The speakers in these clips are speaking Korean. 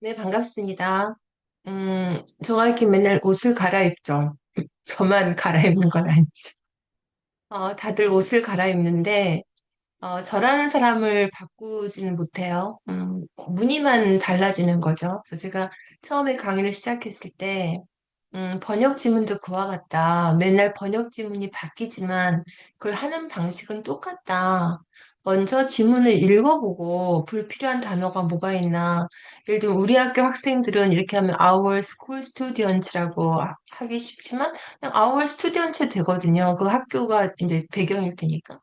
네, 반갑습니다. 음, 저가 이렇게 맨날 옷을 갈아입죠. 저만 갈아입는 건 아니죠. 어, 다들 옷을 갈아입는데, 어, 저라는 사람을 바꾸지는 못해요. 음, 무늬만 달라지는 거죠. 그래서 제가 처음에 강의를 시작했을 때, 음, 번역 지문도 그와 같다. 맨날 번역 지문이 바뀌지만 그걸 하는 방식은 똑같다. 먼저 지문을 읽어보고 불필요한 단어가 뭐가 있나. 예를 들면 우리 학교 학생들은 이렇게 하면 our school students라고 하- 하기 쉽지만 그냥 our students 되거든요. 그 학교가 이제 배경일 테니까.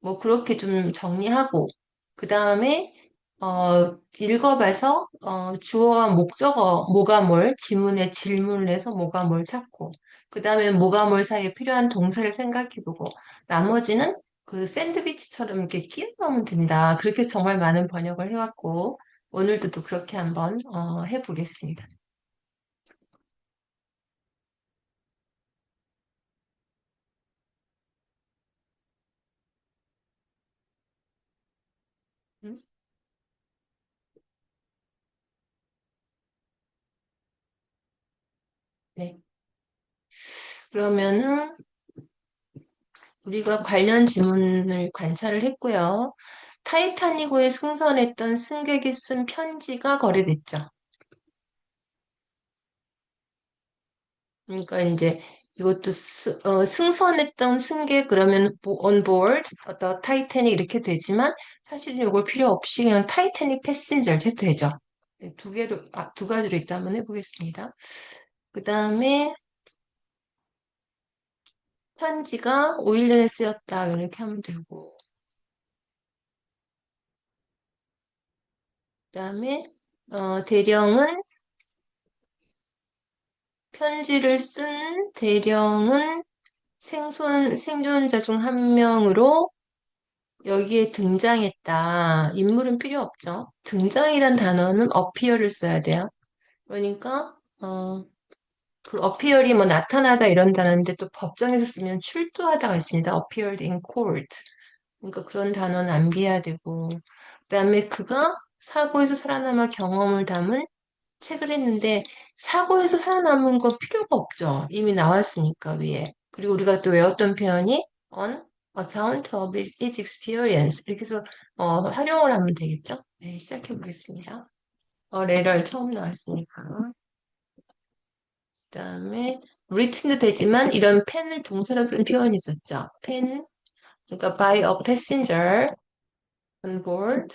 뭐 그렇게 좀 정리하고 그 다음에 어 읽어봐서 어 주어와 목적어 뭐가 뭘 지문에 질문을 해서 뭐가 뭘 찾고 그 다음에 뭐가 뭘 사이에 필요한 동사를 생각해보고 나머지는 그 샌드위치처럼 이렇게 끼워 넣으면 된다. 그렇게 정말 많은 번역을 해왔고 오늘도 또 그렇게 한번 어, 해보겠습니다. 음? 네. 그러면은 우리가 관련 지문을 관찰을 했고요. 타이타닉호에 승선했던 승객이 쓴 편지가 거래됐죠. 그러니까 이제 이것도 스- 어, 승선했던 승객 그러면 on board 타이타닉 이렇게 되지만 사실은 이걸 필요 없이 그냥 타이타닉 패신저 해도 되죠. 네, 두 개로 아, 두 가지로 일단 한번 해보겠습니다. 그 다음에 편지가 5일 전에 쓰였다 이렇게 하면 되고 그 다음에 어, 대령은 편지를 쓴 대령은 생존, 생존자 중 한 명으로 여기에 등장했다. 인물은 필요 없죠. 등장이란 단어는 appear를 써야 돼요. 그러니까, 어, 그 appear이 뭐 나타나다 이런 단어인데 또 법정에서 쓰면 출두하다가 있습니다. appeared in court. 그러니까 그런 단어는 암기해야 되고. 그다음에 그가 사고에서 살아남아 경험을 담은 책을 했는데 사고에서 살아남은 건 필요가 없죠. 이미 나왔으니까 위에. 그리고 우리가 또 외웠던 표현이 on account of its experience 이렇게 해서 어, 활용을 하면 되겠죠. 네, 시작해 보겠습니다. 어, 레럴 처음 나왔으니까. 그다음에 written도 되지만 이런 펜을 동사로 쓴 표현이 있었죠. 펜, 그러니까 by a passenger on board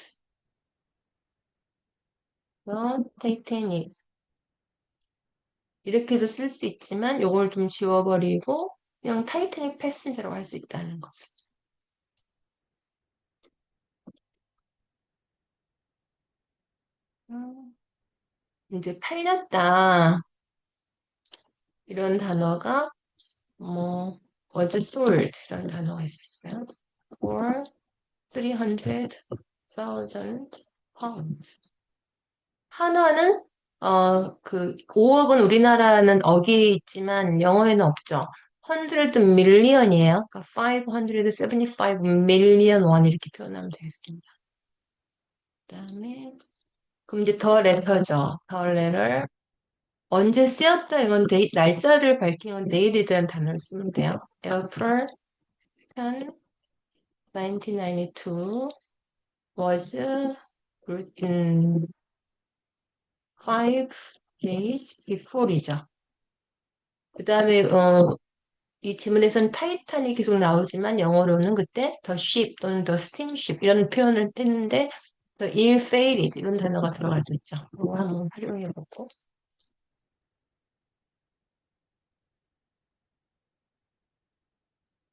the Titanic 이렇게도 쓸 수 있지만 요걸 좀 지워버리고 그냥 타이타닉 패신저라고 할 수 있다는 거. 음, 이제 팔렸다 이런 단어가 뭐 was sold 이런 단어가 있었어요. for 300,000 pounds. 한화는 어 그 5억은 우리나라는 억이 있지만 영어에는 없죠. 100 million이에요. 그러니까 575 million 원 이렇게 표현하면 되겠습니다. 그다음에 그럼 이제 더 레터죠. 더 레터 언제 쓰였다 이건 데이, 날짜를 밝힌 건 내일이라는 단어를 쓰면 돼요. April 10, 1992 was written five days before이죠. 그 다음에 어, 이 지문에서는 타이탄이 계속 나오지만 영어로는 그때 the ship 또는 the steamship 이런 표현을 했는데 the ill-fated 이런 단어가 들어갔었죠. 한번 활용해보고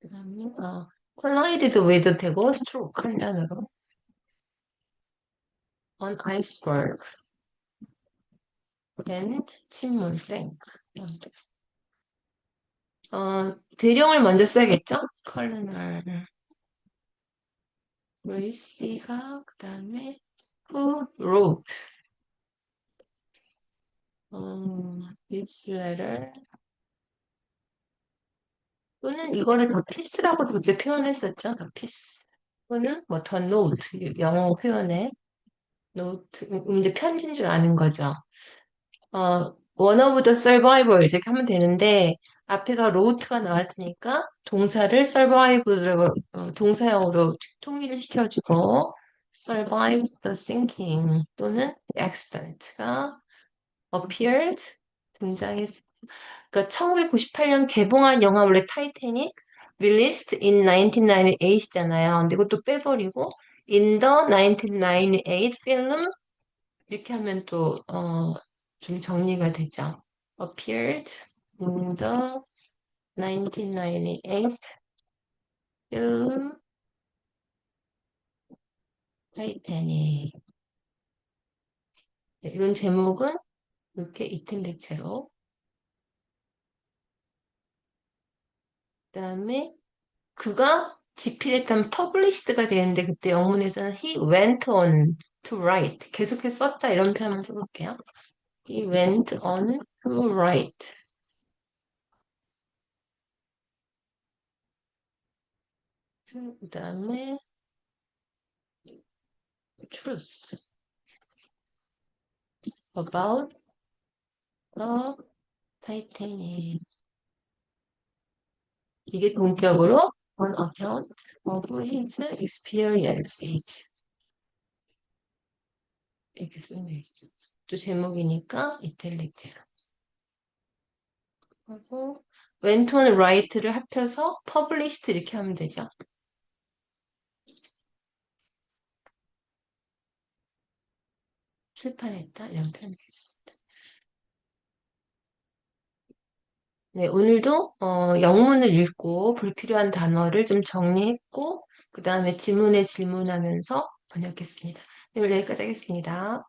그 다음에 어, collided with 되고 stroke 한 단어로 on iceberg then 침몰 sank 어, 대령을 먼저 써야겠죠? 컬러널 루이시가 그 다음에 who wrote 어, this letter 또는 이거를 더 피스라고 그렇게 표현했었죠. 더 피스 또는 뭐 더 노트 영어 표현에 노트, 음, 이제 편지인 줄 아는 거죠. 어, one of the survivors 이렇게 하면 되는데 앞에가 wrote가 나왔으니까 동사를 survive라고 어, 동사형으로 통일을 시켜주고 survive the sinking 또는 accident가 appeared 등장했습니다. 그러니까 1998년 개봉한 영화 원래 타이타닉 released in 1998이잖아요. 근데 이것도 빼버리고 in the 1998 film 이렇게 하면 또 어, 좀 정리가 되죠. appeared in the 1998 film 타이타닉 네, 이런 제목은 이렇게 이틀릭체로 다음에 그가 집필했던 published가 되는데 그때 영문에서는 he went on to write 계속해서 썼다 이런 표현 한번 써볼게요. He went on to write. 그 다음에 truth about the Titanic. 이게 동격으로 on account of his experiences. 이렇게 쓰면 되겠죠. 또 제목이니까 이탈릭제로. 하고 went on write를 합쳐서 published 이렇게 하면 되죠. 출판했다 이런 표현이겠습니다. 네, 오늘도 어, 영문을 읽고 불필요한 단어를 좀 정리했고 그 다음에 질문에 질문하면서 번역했습니다. 네, 오늘 여기까지 하겠습니다.